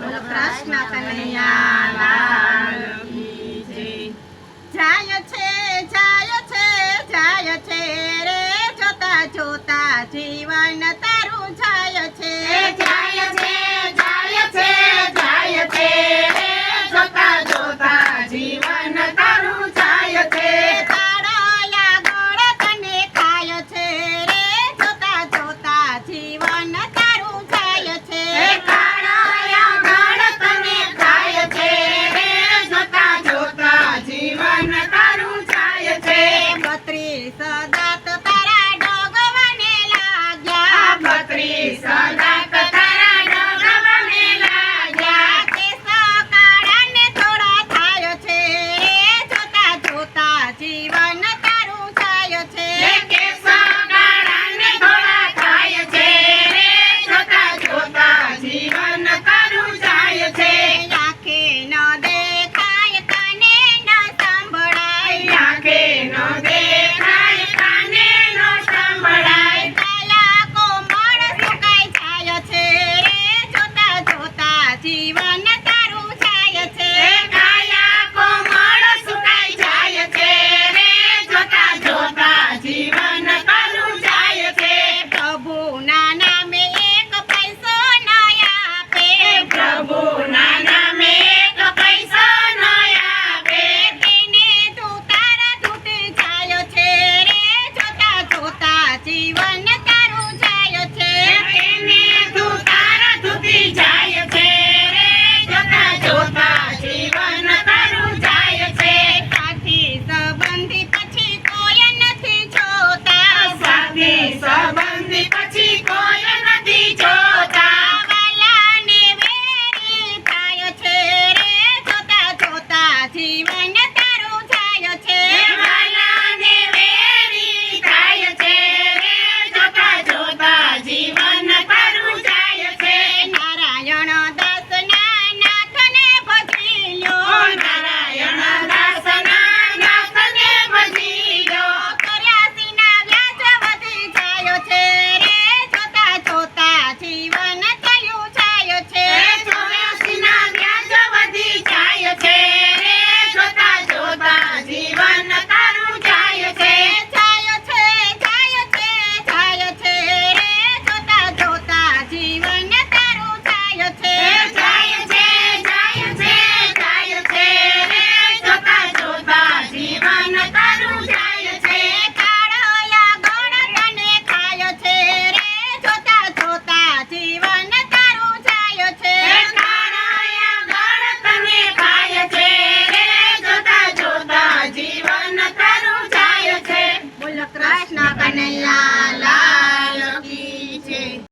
પ્રશ્ન કનૈયા જાય છે જાય છે જાય છે રે, જોતા જોતા જીવન તારું જાય છે.